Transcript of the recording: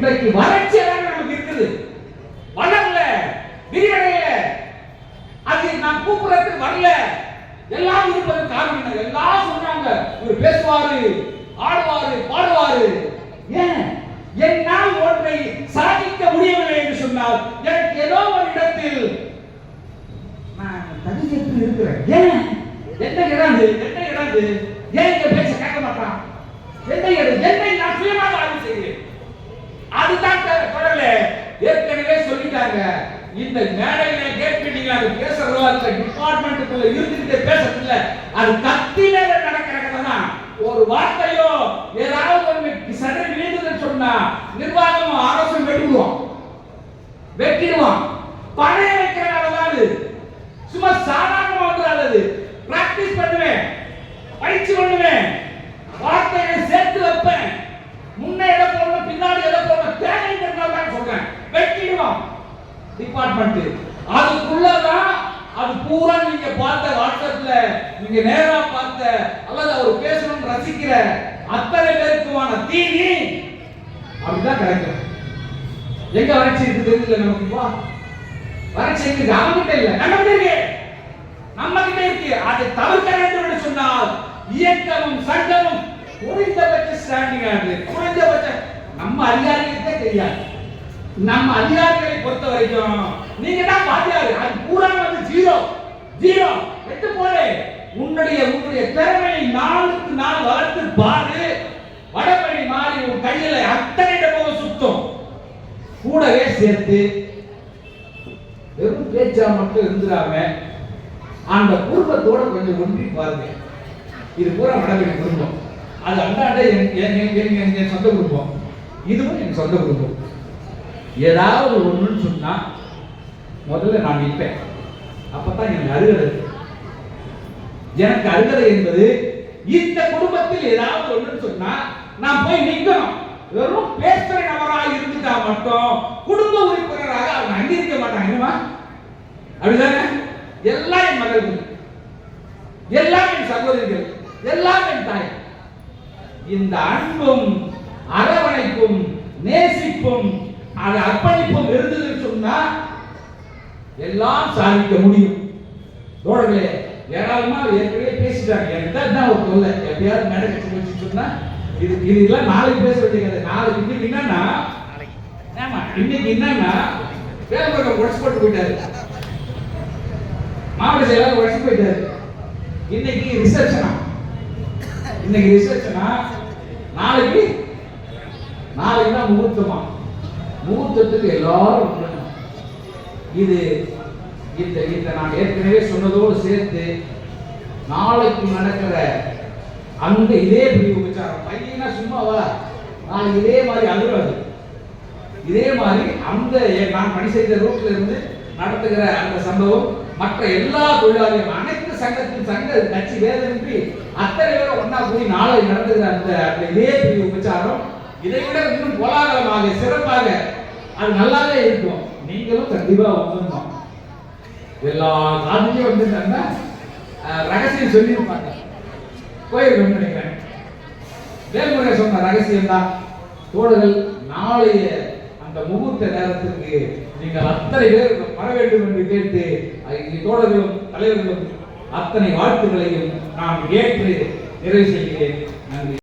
இன்றைக்கு வறட்சியாக நமக்கு இருக்குது? வளரல விரிவடையல. அது நான் கூப்பிடுறதுக்கு வரல. எல்லாம் இருப்பது காரணம் என்ன? எல்லாம் சொன்னாங்க இவர் பேசுவாரு ஆடுவாரு பாடுவாரு. ஏன்? என்னால் ஒன்றை சாதிக்க முடியவில்லை என்று சொன்னால் எனக்கு ஏதோ ஒரு இடத்தில் நான் தகுதியற்று இருக்கிறேன். ஏன்? என்ன இடம் என்ன இடம் ஏன் இங்க பேச கேட்க மாட்டான் என்ன இடம் என்னை நான் சுயமாக ஆய்வு செய்கிறேன் அதுதான் குரல் ஏற்கனவே சொல்லிட்டாங்க இந்த மேடையில கேட்பீங்க அது பேசுறதோ அந்த டிபார்ட்மெண்ட்டுக்குள்ள இருந்துகிட்டே பேசுறது அது கத்தி மேல நடக்கிற கதை தான் ஒரு வார்த்தையோ ஏதாவது ஒன்று சடை விழுந்ததுன்னு சொன்னா நிர்வாகம் அரசும் வெட்டுவோம் வெட்டிடுவான். பழைய வைக்கிறனால தான் அது. சும்மா சாதாரணமா வந்துடாது அது. பிராக்டிஸ் பண்ணுவேன். பயிற்சி பண்ணுவேன். டிபார்ட்மெண்ட் அதுக்குள்ளதான் அது பூரா நீங்க பார்த்த வாட்ஸ்அப்ல நீங்க நேரா பார்த்த அல்லது அவர் பேசணும் ரசிக்கிற அத்தனை பேருக்குமான தீனி அப்படிதான் கிடைக்கும். எங்க வறட்சி இருக்கு தெரியல நமக்கு? வா. வறட்சி இருக்கு அவங்கிட்ட இல்ல. நம்ம இருக்கு? நம்ம கிட்ட இருக்கு. அதை தவிர்க்க வேண்டும் என்று சொன்னால் இயக்கமும் சட்டமும் குறைந்தபட்ச ஸ்டாண்டிங் ஆகுது குறைந்தபட்ச நம்ம அதிகாரிகளுக்கே தெரியாது. நம்ம அதிகாரிகளை பொறுத்த வரைக்கும் நீங்க தான் பாத்தியாரு அது பூரா வந்து ஜீரோ. ஜீரோ. எட்டு போலே உன்னுடைய உன்னுடைய திறமையை நாளுக்கு நாள் வளர்த்து பாரு. வடபடி மாறி உன் கையில அத்தனை போக சுத்தம். கூடவே சேர்த்து வெறும் பேச்சா மட்டும் இருந்துடாம அந்த குடும்பத்தோட கொஞ்சம் ஒன்றி பாருங்க. இது பூரா வடபடி குடும்பம். அது அந்தாண்ட என் என் சொந்த குடும்பம். இதுவும் என் சொந்த குடும்பம். ஏதாவது ஒண்ணுன்னு சொன்னா முதல்ல நான் நிற்பேன். அப்பதான் எனக்கு அருகதை எனக்கு அருகதை என்பது இந்த குடும்பத்தில் ஏதாவது ஒண்ணுன்னு சொன்னா நான் போய் நிக்கணும். வெறும் பேசுற நபராக இருந்துட்டா மட்டும் குடும்ப உறுப்பினராக அவன் அங்கீகரிக்க மாட்டான். என்னமா அப்படிதானே? எல்லாம் என் மகள்கள் எல்லாம் என் சகோதரிகள். எல்லாம் என் தாய். இந்த அன்பும் அரவணைப்பும் நேசிப்பும் அது அர்ப்பணிப்பும் இருந்ததுன்னு சொன்னா எல்லாம் சாதிக்க முடியும். தோழர்களே ஏராளமா ஏற்கனவே பேசிட்டாங்க. எனக்கு தான் ஒரு தொல்லை. எப்பயாவது மேடை கட்சி வச்சு சொன்னா இது இது இதெல்லாம் நாளைக்கு பேச வேண்டிய கதை நாளைக்கு இன்னைக்கு என்னன்னா ஆமா. இன்னைக்கு என்னன்னா வேலைமுருகன் உடச்சு போட்டு போயிட்டாரு. மாவட்ட செயலாளர் உடச்சு போயிட்டாரு. இன்னைக்கு ரிசப்ஷனா இன்னைக்கு ரிசப்ஷனா நாளைக்கு நாளைக்கு தான் முகூர்த்தமா. முகூர்த்தத்துக்கு எல்லாரும். இது இந்த இந்த நான் ஏற்கனவே சொன்னதோடு சேர்த்து நாளைக்கு நடக்கிற அந்த இதே பிரிவு உபச்சாரம். பையனா சும்மாவா? நான் இதே மாதிரி அழுவாது இதே மாதிரி அந்த நான் பணி செய்த ரூட்ல இருந்து நடத்துகிற அந்த சம்பவம் மற்ற எல்லா தொழிலாளிகள் அனைத்து சங்கத்தின் சங்க கட்சி வேதமின்றி அத்தனை பேரும் ஒன்னா கூடி நாளை நடத்துகிற அந்த அந்த இதே பிரிவு உபச்சாரம். இதை விட இன்னும் கோலாகலமாக சிறப்பாக அது நல்லாவே இருக்கும். நீங்களும் கண்டிப்பா வந்துடணும். எல்லா நாட்டுலயும் வந்துட்டாங்கன்னா ரகசியம் சொல்லியிருப்பாங்க. கோயில் நினைக்கிறேன். வேல்முறை சொன்ன ரகசியம் தான் தோழர்கள் நாளைய அந்த முகூர்த்த நேரத்திற்கு நீங்கள் அத்தனை பேர் வர வேண்டும் என்று கேட்டு தோழர்களும் தலைவர்களும் அத்தனை வாழ்த்துக்களையும் நான் ஏற்று நிறைவு செய்கிறேன்.